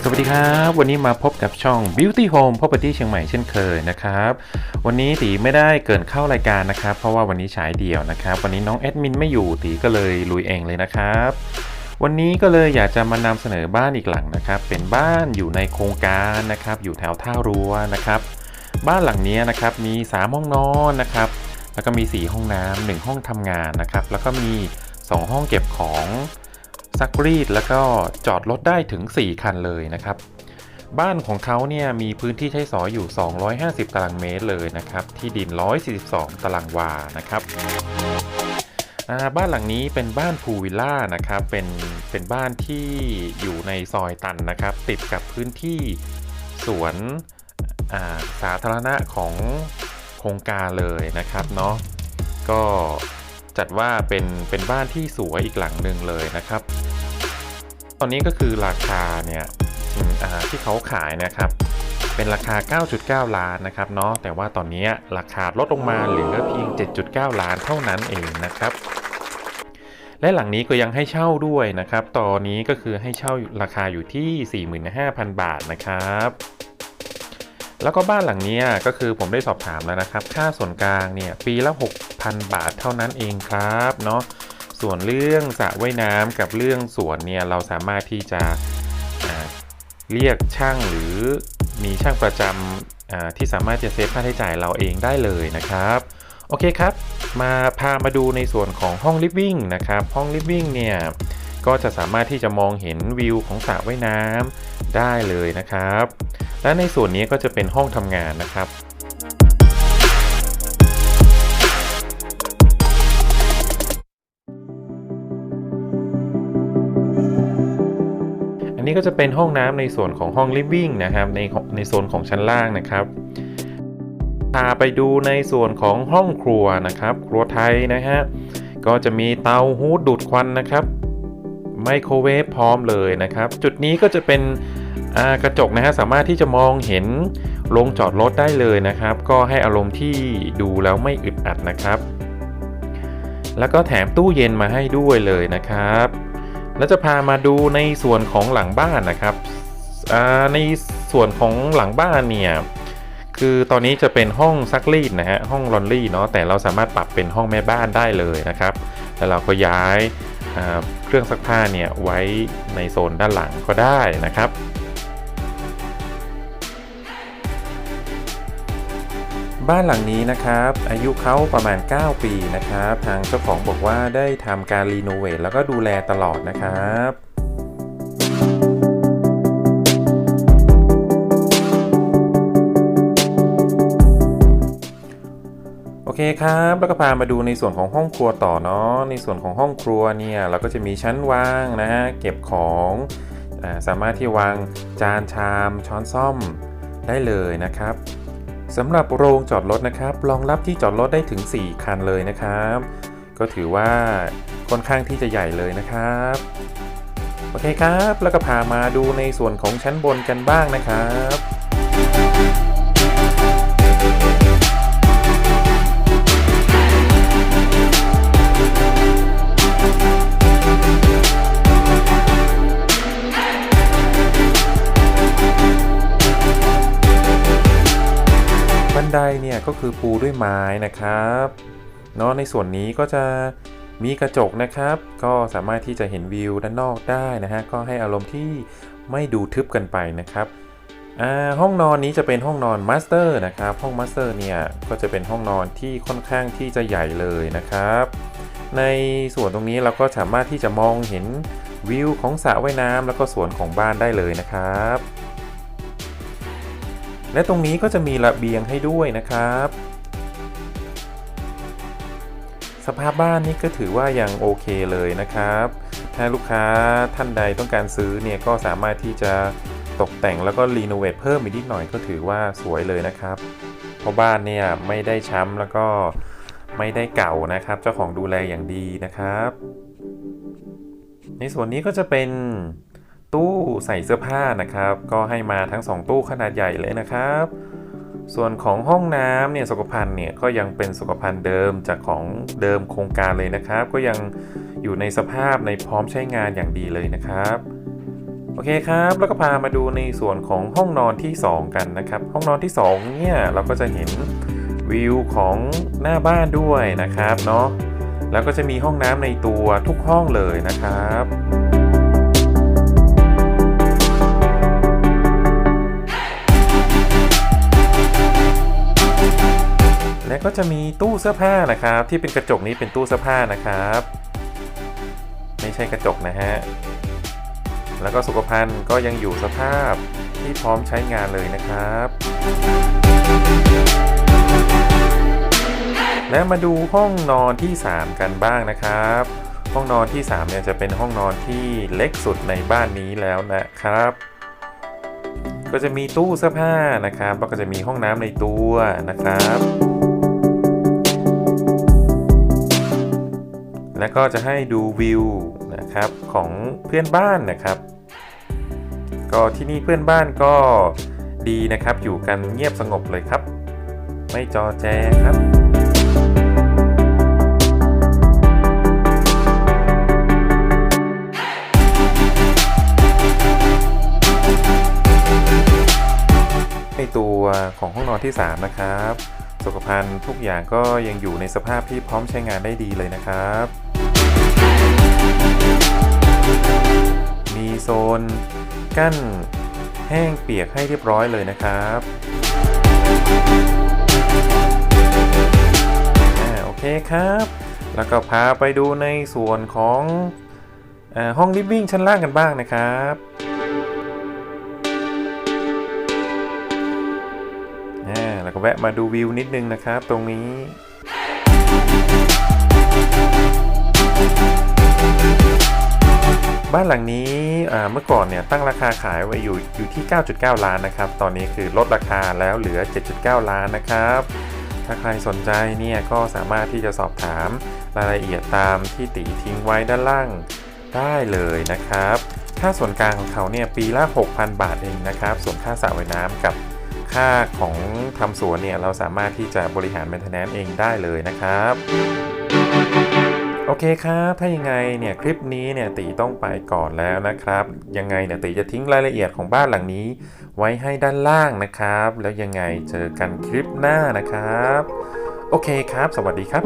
สวัสดีครับ วันนี้มาพบกับช่อง Beauty Home Property เชียงใหม่เช่นเคยนะครับ วันนี้ตีไม่ได้เกินเข้ารายการนะครับ เพราะว่าวันนี้ฉายเดี่ยวนะครับ วันนี้น้องแอดมินไม่อยู่ตีก็เลยลุยเองเลยนะครับ วันนี้ก็เลยอยากจะมานำเสนอบ้านอีกหลังนะครับ เป็นบ้านอยู่ในโครงการนะครับ อยู่แถวท่ารั้วนะครับ บ้านหลังนี้นะครับมี 3 ห้องนอนนะครับ แล้วก็มี 4 ห้องน้ำหนึ่งห้องทำงานนะครับ แล้วก็มี 2 ห้องเก็บของ ซักรีดแล้วก็จอดรถได้ถึง 4 คันเลยนะครับ บ้านของเขาเนี่ยมีพื้นที่ใช้สอยอยู่ 250 ตารางเมตรเลยนะครับ ที่ดิน 142 ตารางวานะครับบ้านหลังนี้เป็นบ้านพูลวิลล่านะครับ เป็นเป็นบ้านที่อยู่ในซอยตันนะครับ ติดกับพื้นที่สวนาสาธารณะของโครงการเลยนะครับเนาะก็จัดว่าเป็นเป็นบ้านที่สวยอีกหลังหนึ่งเลยนะครับ อนนี้ก็คือราคาเนี่ยที่เขาขายนะครับ เป็นราคา 9.9 ล้านนะครับเนาะแต่ว่าตอนนี้ราคาลดลงมาเหลือเพียง 7.9 ล้านเท่านั้นเองนะครับและหลังนี้ก็ยังให้เช่าด้วยนะครับ ตอนนี้ก็คือให้เช่าราคาอยู่ที่ 45,000 บาทนะครับ แล้วก็บ้านหลังนี้ก็คือผมได้สอบถามแล้วนะครับ ค่าส่วนกลางเนี่ยปีละ 6,000 บาทเท่านั้นเองครับเนาะ ส่วนเรื่องสระว่ายน้ำกับเรื่องสวนเนี่ยเราสามารถที่จะเรียกช่างหรือมีช่างประจำที่สามารถจะเซฟค่าใช้จ่ายเราเองได้เลยนะครับโอเคครับ มาพามาดูในส่วนของห้องลิฟวิ่งนะครับ ห้องลิฟวิ่งเนี่ยก็จะสามารถที่จะมองเห็นวิวของสระว่ายน้ำได้เลยนะครับ และในส่วนนี้ก็จะเป็นห้องทำงานนะครับ นนี้ก็จะเป็นห้องน้ำในส่วนของห้องลิฟวิ่งนะครับในในโซนของชั้นล่างนะครับพาไปดูในส่วนของห้องครัวนะครับ ครัวไทยนะฮะก็จะมีเตาฮูดดูดควันนะครับไมโครเวฟพร้อมเลยนะครับ จุดนี้ก็จะเป็นกระจกนะฮะสามารถที่จะมองเห็นโรงจอดรถได้เลยนะครับ ก็ให้อารมณ์ที่ดูแล้วไม่อึดอัดนะครับ แล้วก็แถมตู้เย็นมาให้ด้วยเลยนะครับ แล้วจะพามาดูในส่วนของหลังบ้านนะครับในส่วนของหลังบ้านเนี่ยคือตอนนี้จะเป็นห้องซักรีดนะฮะห้องลอนรี่เนาะแต่เราสามารถปรับเป็นห้องแม่บ้านได้เลยนะครับ แล้วเราก็ย้ายเครื่องซักผ้าเนี่ยไว้ในโซนด้านหลังก็ได้นะครับ บ้านหลังนี้นะครับ อายุเขาประมาณ 9 ปีนะครับ ทางเจ้าของบอกว่าได้ทำการรีโนเวทแล้วก็ดูแลตลอดนะครับโอเคครับแล้วก็พามาดูในส่วนของห้องครัวต่อเนาะในส่วนของห้องครัวเนี่ยเราก็จะมีชั้นวางนะฮะเก็บของสามารถที่วางจานชามช้อนซ่อมได้เลยนะครับ สำหรับโรงจอดรถนะครับรองรับที่จอดรถได้ถึง 4 คันเลยนะครับ ก็ถือว่าค่อนข้างที่จะใหญ่เลยนะครับโอเคครับ แล้วก็พามาดูในส่วนของชั้นบนกันบ้างนะครับ ก็คือปูด้วยไม้นะครับเนาะในส่วนนี้ก็จะมีกระจกนะครับ ก็สามารถที่จะเห็นวิวด้านนอกได้นะฮะก็ให้อารมณ์ที่ไม่ดูทึบกันไปนะครับอ่าห้องนอนนี้จะเป็นห้องนอนมาสเตอร์นะครับ ห้องมาสเตอร์เนี่ยก็จะเป็นห้องนอนที่ค่อนข้างที่จะใหญ่เลยนะครับ ในส่วนตรงนี้เราก็สามารถที่จะมองเห็นวิวของสระว่ายน้ำแล้วก็สวนของบ้านได้เลยนะครับ และตรงนี้ก็จะมีระเบียงให้ด้วยนะครับ สภาพบ้านนี่ก็ถือว่ายังโอเคเลยนะครับ ถ้าลูกค้าท่านใดต้องการซื้อเนี่ยก็สามารถที่จะตกแต่งแล้วก็รีโนเวทเพิ่มอีกนิดหน่อยก็ถือว่าสวยเลยนะครับ เพราะบ้านเนี่ยไม่ได้ช้ำแล้วก็ไม่ได้เก่านะครับ เจ้าของดูแลอย่างดีนะครับ ในส่วนนี้ก็จะเป็น ตู้ใส่เสื้อผ้านะครับ ก็ให้มาทั้ง 2 ตู้ขนาดใหญ่เลยนะครับ ส่วนของห้องน้ำเนี่ยสุขภัณฑ์เนี่ยก็ยังเป็นสุขภัณฑ์เดิมจากของเดิมโครงการเลยนะครับ ก็ยังอยู่ในสภาพในพร้อมใช้งานอย่างดีเลยนะครับโอเคครับ แล้วก็พามาดูในส่วนของห้องนอนที่ 2 กันนะครับ ห้องนอนที่ 2 เนี่ยเราก็จะเห็นวิวของหน้าบ้านด้วยนะครับเนาะแล้วก็จะมีห้องน้ำในตัวทุกห้องเลยนะครับ ก็จะมีตู้เสื้อผ้านะครับ ที่เป็นกระจกนี้เป็นตู้เสื้อผ้านะครับ ไม่ใช่กระจกนะฮะแล้วก็สุขภัณฑ์ก็ยังอยู่สภาพที่พร้อมใช้งานเลยนะครับ และมาดูห้องนอนที่ 3 กันบ้างนะครับ ห้องนอนที่ 3 เนี่ยจะเป็นห้องนอนที่เล็กสุดในบ้านนี้แล้วนะครับ ก็จะมีตู้เสื้อผ้านะครับ แล้วก็จะมีห้องน้ำในตัวนะครับ และก็จะให้ดูวิวนะครับของเพื่อนบ้านนะครับ ก็ที่นี่เพื่อนบ้านก็ดีนะครับ อยู่กันเงียบสงบเลยครับ ไม่จอแจครับ ในตัวของห้องนอนที่ 3 นะครับ สุขภัณฑ์ทุกอย่างก็ยังอยู่ในสภาพที่พร้อมใช้งานได้ดีเลยนะครับ มีโซนกั้นแห้งเปียกให้เรียบร้อยเลยนะครับอโอเคครับ แล้วก็พาไปดูในส่วนของอห้องลิฟวิ่งชั้นล่างกันบ้างนะครับ แล้วก็แวะมาดูวิวนิดนึงนะครับ ตรงนี้บ้านหลังนี้เมื่อก่อนเนี่ยตั้งราคาขายไว้อยู่อยู่ที่ 9.9 ล้านนะครับ ตอนนี้คือลดราคาแล้วเหลือ 7.9 ล้านนะครับ ถ้าใครสนใจเนี่ยก็สามารถที่จะสอบถามรายละเอียดตามที่ตีทิ้งไว้ด้านล่างได้เลยนะครับ ค่าส่วนกลางของเขาเนี่ยปีละ 6,000 บาทเองนะครับ ส่วนค่าสระว่ายน้ำกับ ค่าของทำสวนเนี่ยเราสามารถที่จะบริหาร maintenance เองได้เลยนะครับโอเคครับ ถ้ายังไงเนี่ยคลิปนี้เนี่ยตีต้องไปก่อนแล้วนะครับ ยังไงเนี่ยตีจะทิ้งรายละเอียดของบ้านหลังนี้ ไว้ให้ด้านล่างนะครับ แล้วยังไงเจอกันคลิปหน้านะครับ โอเคครับ สวัสดีครับ